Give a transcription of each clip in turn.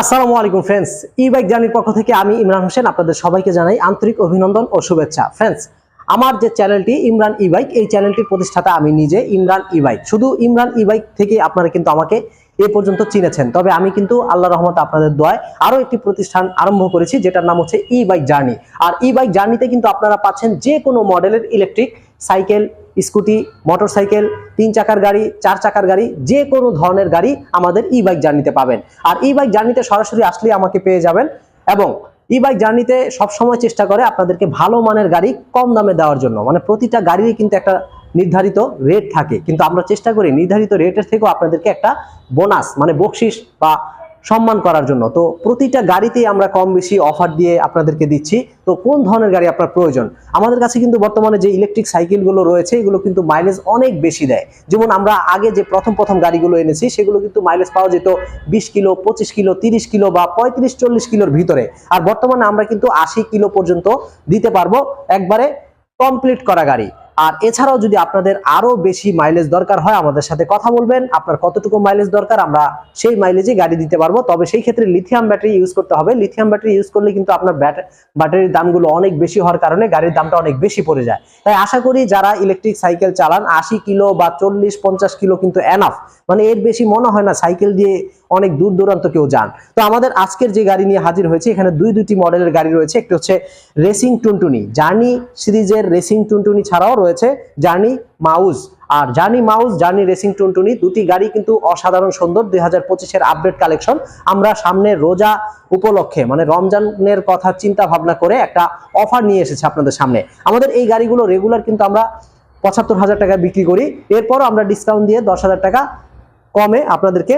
আসসালামু আলাইকুম ফ্রেন্ডস ই বাইক জার্নির পক্ষ থেকে আমি ইমরান হোসেন আপনাদের সবাইকে জানাই আন্তরিক অভিনন্দন ও শুভেচ্ছা। ফ্রেন্ডস আমার যে চ্যানেলটি ইমরান ই বাইক এই চ্যানেলটির প্রতিষ্ঠাতা আমি নিজে ইমরান ই বাইক শুধু ইমরান ই বাইক থেকে আপনারা কিন্তু আমাকে এ পর্যন্ত চিনেছেন। তবে আমি কিন্তু আল্লাহ রহমত আপনাদের দোয়ায় আরও একটি প্রতিষ্ঠান আরম্ভ করেছি, যেটার নাম হচ্ছে ই বাইক জার্নি আর ই বাইক জার্নিতে কিন্তু আপনারা পাচ্ছেন যে কোনো মডেলের ইলেকট্রিক সাইকেল স্কুটি, মোটরসাইকেল, তিন চাকার গাড়ি, চার চাকার গাড়ি, যে কোনো ধরনের গাড়ি আমাদের ই বাইক জার্নিতে পাবেন। আর ই বাইক জার্নিতে সরাসরি আসলে আমাকে পেয়ে যাবেন এবং ই বাইক জার্নিতে সবসময় চেষ্টা করে আপনাদেরকে ভালো মানের গাড়ি কম দামে দেওয়ার জন্য। মানে প্রতিটা গাড়িরই কিন্তু একটা নির্ধারিত রেট থাকে। কিন্তু আমরা চেষ্টা করি নির্ধারিত রেটের থেকেও আপনাদেরকে একটা বোনাস মানে বকশিস বা সম্মান করার জন্য। তো প্রতিটা গাড়িতেই আমরা কম বেশি অফার দিয়ে আপনাদেরকে দিচ্ছি। তো কোন ধরনের গাড়ি আপনার প্রয়োজন? আমাদের কাছে কিন্তু বর্তমানে যে ইলেকট্রিক সাইকেলগুলো রয়েছে, এগুলো কিন্তু মাইলেজ অনেক বেশি দেয়। যেমন আমরা আগে যে প্রথম প্রথম গাড়িগুলো এনেছি, সেগুলো কিন্তু মাইলেজ পাওয়া যেত বিশ কিলো, পঁচিশ কিলো, তিরিশ কিলো বা পঁয়ত্রিশ, চল্লিশ কিলোর ভিতরে। আর বর্তমানে আমরা কিন্তু আশি কিলো পর্যন্ত দিতে পারব একবারে কমপ্লিট করা গাড়ি। আর এছাড়াও যদি আপনাদের আরও বেশি মাইলেজ দরকার হয় আমাদের সাথে কথা বলবেন, আপনার কতটুকু মাইলেজ দরকার আমরা সেই মাইলেজে গাড়ি দিতে পারব। তবে সেই ক্ষেত্রে লিথিয়াম ব্যাটারি ইউজ করতে হবে। লিথিয়াম ব্যাটারি ইউজ করলে কিন্তু আপনার ব্যাটারির দামগুলো অনেক বেশি হওয়ার কারণে গাড়ির দামটা অনেক বেশি পড়ে যায়। তাই আশা করি যারা ইলেকট্রিক সাইকেল চালান, আশি কিলো বা চল্লিশ পঞ্চাশ কিলো কিন্তু এনাফ মানে এর বেশি মনে হয় না সাইকেল দিয়ে অনেক দূর দূরান্ত কেউ যান। তো আমাদের আজকের যে গাড়ি নিয়ে হাজির হয়েছে, এখানে দুই দুইটি মডেলের গাড়ি রয়েছে। একটি হচ্ছে রেসিং টুনটুনি জার্নি সিরিজের রেসিং টুনটুনি ছাড়াও রয়েছে জার্নি মাউস আর journey mouse journey racing Tuntuni দুটি গাড়ি কিন্তু অসাধারণ সুন্দর। দুই হাজার পঁচিশের আপডেট কালেকশন আমরা সামনে রোজা উপলক্ষে মানে রমজানের কথা চিন্তা ভাবনা করে একটা অফার নিয়ে এসেছে আপনাদের সামনে। আমাদের এই গাড়িগুলো রেগুলার কিন্তু আমরা পঁচাত্তর হাজার টাকা বিক্রি করি। এরপরও আমরা ডিসকাউন্ট দিয়ে দশ হাজার টাকা কমে আপনাদেরকে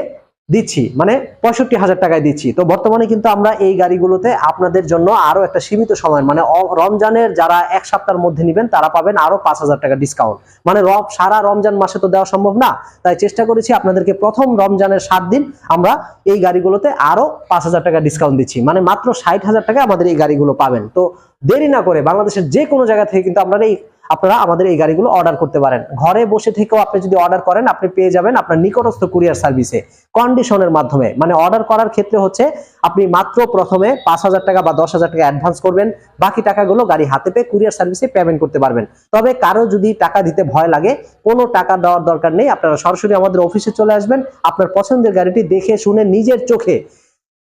দিচ্ছি মানে পঁয়ষট্টি হাজার টাকায় দিচ্ছি। তো বর্তমানে কিন্তু আমরা এই গাড়িগুলোতে আপনাদের জন্য আরও একটা সীমিত সময় মানে রমজানের যারা এক সপ্তাহের মধ্যে নেবেন, তারা পাবেন আরও পাঁচ হাজার টাকা ডিসকাউন্ট মানে সারা রমজান মাসে তো দেওয়া সম্ভব না, তাই চেষ্টা করেছি আপনাদেরকে প্রথম রমজানের সাত দিন আমরা এই গাড়িগুলোতে আরও পাঁচ হাজার টাকা ডিসকাউন্ট দিচ্ছি। মানে মাত্র ষাট হাজার টাকা আমাদের এই গাড়িগুলো পাবেন। তো দেরি না করে বাংলাদেশের যে কোনো জায়গা থেকে কিন্তু আপনারা এই আপনারা আমাদের এই গাড়িগুলো অর্ডার করতে পারেন। ঘরে বসে থেকেও আপনি যদি অর্ডার করেন, আপনি পেয়ে যাবেন আপনার নিকটস্থ কুরিয়ার সার্ভিসে কন্ডিশনের মাধ্যমে। মানে অর্ডার করার ক্ষেত্রে হচ্ছে, আপনি মাত্র প্রথমে পাঁচ হাজার টাকা বা দশ হাজার টাকা অ্যাডভান্স করবেন। বাকি টাকাগুলো গাড়ি হাতে পেয়ে কুরিয়ার সার্ভিসে পেমেন্ট করতে পারবেন। তবে কারও যদি টাকা দিতে ভয় লাগে, কোনো টাকা দেওয়ার দরকার নেই। আপনারা সরাসরি আমাদের অফিসে চলে আসবেন। আপনার পছন্দের গাড়িটি দেখে, শুনে, নিজের চোখে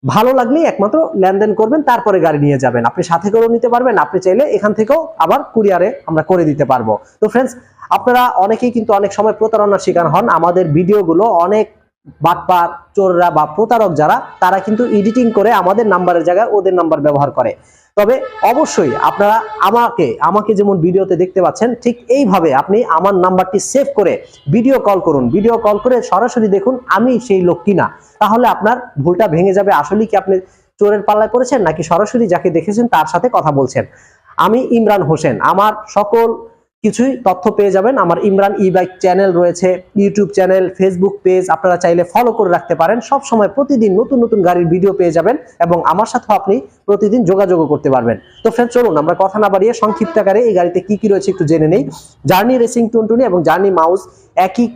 ভালো লাগলেই একমাত্র লেনদেন করবেন, তারপরে গাড়ি নিয়ে যাবেন। আপনি সাথে করেও নিতে পারবেন, আপনি চাইলে এখান থেকেও আবার কুরিয়ারে আমরা করে দিতে পারব। তো ফ্রেন্ডস আপনারা অনেকেই কিন্তু অনেক সময় প্রতারণার শিকার হন। আমাদের ভিডিওগুলো অনেক বাটপার, চোররা বা প্রতারক যারা, তারা কিন্তু এডিটিং করে আমাদের নাম্বারের জায়গায় ওদের নাম্বার ব্যবহার করে। তবে অবশ্যই আপনারা আমাকে আমাকে যেমন ভিডিওতে দেখতে পাচ্ছেন, ঠিক এইভাবে আপনি আমার নাম্বারটি সেভ করে ভিডিও কল করুন। ভিডিও কল করে সরাসরি দেখুন, আমি সেই লোক কিনা তাহলে আপনার ভুলটা ভেঙে যাবে। আসলে কি আপনি চোরের পাল্লায় পড়েছেন নাকি সরাসরি যাকে দেখেছেন তার সাথে কথা বলছেন? আমি ইমরান হোসেন। আমার সকল কিছুই তথ্য পেয়ে যাবেন। আমার ইমরান ই বাইক চ্যানেল রয়েছে ইউটিউব চ্যানেল ফেসবুক পেজ আপনারা চাইলে ফলো করে রাখতে পারেন। সব সময় প্রতিদিন নতুন নতুন গাড়ির ভিডিও পেয়ে যাবেন এবং আমার সাথেও আপনি প্রতিদিন যোগাযোগও করতে পারবেন। তো ফ্রেন্ড চলুন আমরা কথা না বাড়িয়ে সংক্ষিপ্ত আকারে এই গাড়িতে কি কি রয়েছে একটু জেনে নেই। জার্নি রেসিং টুনটুনি এবং জার্নি মাউস একই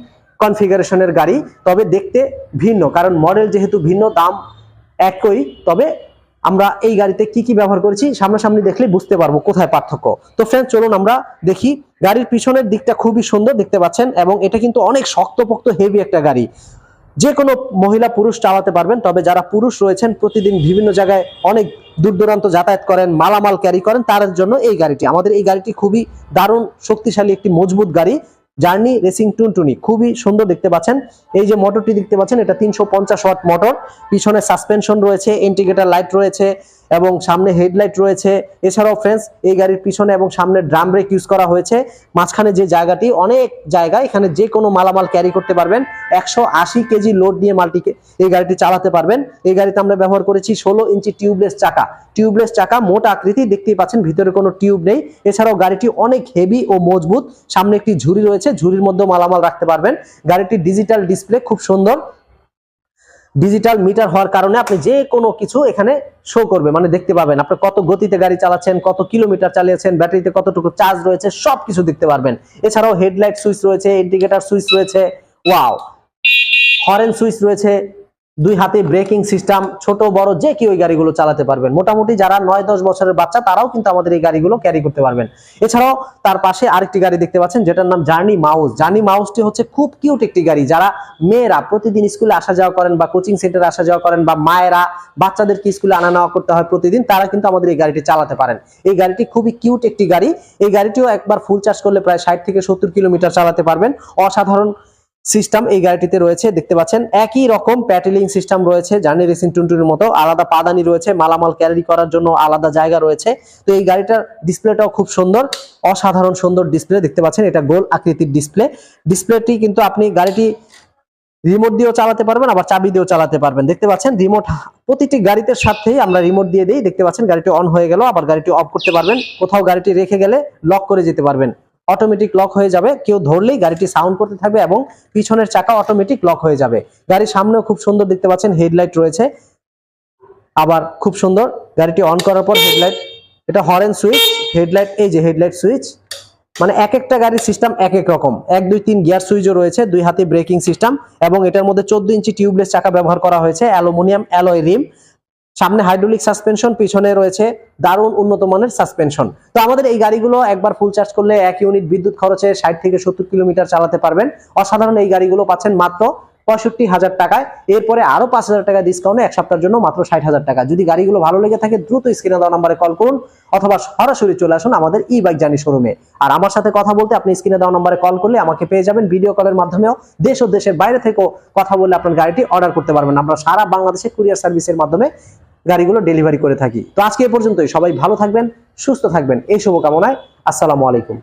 কনফিগারেশনের গাড়ি, তবে দেখতে ভিন্ন, কারণ মডেল যেহেতু ভিন্ন, দাম একই, তবে আমরা এই গাড়িতে কি কি ব্যবহার করেছি সামনাসামনি দেখলে বুঝতে পারব কোথায় পার্থক্য। তো ফ্রেন্ড চলুন আমরা দেখি, গাড়ির পিছনের দিকটা খুবই সুন্দর দেখতে পাচ্ছেন, এবং এটা কিন্তু অনেক শক্তপোক্ত হেভি একটা গাড়ি। যে কোনো মহিলা, পুরুষ চালাতে পারবেন, তবে যারা পুরুষ রয়েছেন, প্রতিদিন বিভিন্ন জায়গায় অনেক দূর দূরান্ত যাতায়াত করেন, মালামাল ক্যারি করেন, তাদের জন্য এই গাড়িটি। আমাদের এই গাড়িটি খুবই দারুণ, শক্তিশালী, একটি মজবুত গাড়ি। জার্নি রেসিং টুনটুনি, খুবই সুন্দর দেখতে পাচ্ছেন। এই যে মোটরটি দেখতে পাচ্ছেন, এটা তিনশো পঞ্চাশ ওয়াট মোটর পিছনে সাসপেনশন রয়েছে ইন্টিগ্রেটার লাইট রয়েছে এবং সামনে হেডলাইট রয়েছে। এছাড়াও ফ্রেন্ডস এই গাড়ির পিছনে এবং সামনে ড্রাম ব্রেক ইউজ করা হয়েছে। মাঝখানে যে জায়গাটি, অনেক জায়গা এখানে যে কোনো মালামাল ক্যারি করতে পারবেন। একশো আশি কেজি লোড নিয়ে মালটিকে এই গাড়িটি চালাতে পারবেন। এই গাড়িতে আমরা ব্যবহার করেছি ষোলো ইঞ্চি টিউবলেস চাকা। টিউবলেস চাকা মোটা আকৃতি দেখতেই পাচ্ছেন, ভিতরে কোনো টিউব নেই। এছাড়াও গাড়িটি অনেক হেভি ও মজবুত। সামনে একটি ঝুড়ি রয়েছে, ঝুড়ির মধ্যে মালামাল রাখতে পারবেন। গাড়িটির ডিজিটাল ডিসপ্লে খুব সুন্দর। ডিজিটাল মিটার হওয়ার কারণে আপনি যে কোনো কিছু এখানে শো করবে। মানে দেখতে পাবেন আপনি কত গতিতে গাড়ি চালাচ্ছেন, কত কিলোমিটার চালিয়েছেন, ব্যাটারিতে কতটুকু চার্জ রয়েছে সব কিছু দেখতে পারবেন। এছাড়াও হেডলাইট সুইচ রয়েছে ইন্ডিকেটার সুইচ রয়েছে ওয়াও হরেন সুইচ রয়েছে দুই হাতে ব্রেকিং সিস্টেম ছোট, বড়, যে কেউ এই গাড়িগুলো চালাতে পারবেন। মোটামুটি যারা নয় দশ বছরের বাচ্চা, তারাও কিন্তু আমাদের এই গাড়িগুলো ক্যারি করতে পারবেন। এছাড়াও তার পাশে আরেকটি গাড়ি দেখতে পাচ্ছেন, যেটার নাম জার্নি মাউস জার্নি মাউসটি হচ্ছে খুব কিউট একটি গাড়ি। যারা মেয়েরা প্রতিদিন স্কুলে আসা যাওয়া করেন বা কোচিং সেন্টারে আসা যাওয়া করেন বা মায়েরা বাচ্চাদেরকে স্কুলে আনা নেওয়া করতে হয় প্রতিদিন, তারা কিন্তু আমাদের এই গাড়িটি চালাতে পারেন। এই গাড়িটি খুবই কিউট একটি গাড়ি। এই গাড়িটিও একবার ফুল চার্জ করলে প্রায় ষাট থেকে সত্তর কিলোমিটার চালাতে পারবেন। অসাধারণ সিস্টেম এই গাড়িটিতে রয়েছে, দেখতে পাচ্ছেন, একই রকম প্যাটেলিং সিস্টেম রয়েছে, জার্নি রেসিং টুনটুনের মতো, আলাদা পাদানি রয়েছে, মালামাল ক্যারি করার জন্য আলাদা জায়গা রয়েছে। তো এই গাড়িটার ডিসপ্লেটাও খুব সুন্দর, অসাধারণ সুন্দর ডিসপ্লে দেখতে পাচ্ছেন, এটা গোল আকৃতির ডিসপ্লে ডিসপ্লেটি কিন্তু আপনি গাড়িটি রিমোট দিয়েও চালাতে পারবেন, আবার চাবি দিয়েও চালাতে পারবেন। দেখতে পাচ্ছেন রিমোট প্রতিটি গাড়িতে সাথেই আমরা রিমোট দিয়ে দিই, দেখতে পাচ্ছেন, গাড়িটি অন হয়ে গেল, আবার গাড়িটি অফ করতে পারবেন। কোথাও গাড়িটি রেখে গেলে লক করে যেতে পারবেন। অটোমেটিক লক হয়ে যাবে। কেউ ধরলেই গাড়িটি সাউন্ড করতে থাকবে এবং পিছনের চাকা অটোমেটিক লক হয়ে যাবে। গাড়ির সামনেও খুব সুন্দর দেখতে পাচ্ছেন হেডলাইট রয়েছে। আবার খুব সুন্দর, গাড়িটি অন করার পর হেডলাইট এটা হরেন সুইচ হেডলাইট এই যে হেডলাইট সুইচ মানে এক একটা গাড়ির সিস্টেম এক এক রকম। এক, দুই, তিন গিয়ার সুইচও রয়েছে, দুই হাতে ব্রেকিং সিস্টেম এবং এটার মধ্যে চোদ্দ ইঞ্চি টিউবলেস চাকা ব্যবহার করা হয়েছে, অ্যালুমিনিয়াম, অ্যালয় রিম সামনে হাইড্রোলিক সাসপেনশন পিছনে রয়েছে দারুণ উন্নত মানের সাসপেনশন তো আমাদের এই গাড়িগুলো একবার ফুল চার্জ করলে এক ইউনিট বিদ্যুৎ খরচে ষাট থেকে সত্তর কিলোমিটার চালাতে পারবেন। অসাধারণ এই গাড়িগুলো পাচ্ছেন মাত্র পঁয়ষট্টি হাজার টাকায়। এরপরে আরও পাঁচ হাজার টাকা ডিসকাউন্টে এক সপ্তাহের জন্য মাত্র ষাট হাজার টাকা। যদি গাড়িগুলো ভালো লেগে থাকে, দ্রুত স্ক্রিনে দেওয়া নাম্বারে কল করুন অথবা সরাসরি চলে আসুন আমাদের ই বাইক জানি শোরুমে আর আমার সাথে কথা বলতে আপনি স্ক্রিনে দেওয়া নাম্বারে কল করলে আমাকে পেয়ে যাবেন ভিডিও কলের মাধ্যমেও। দেশ ও দেশের বাইরে থেকেও কথা বলে আপনার গাড়িটি অর্ডার করতে পারবেন। আমরা সারা বাংলাদেশে কুরিয়ার সার্ভিসের মাধ্যমে গাড়িগুলো ডেলিভারি করে থাকি। তো আজকে পর্যন্তই। সবাই ভালো থাকবেন, সুস্থ থাকবেন। এই শুভকামনায় আসসালামু আলাইকুম।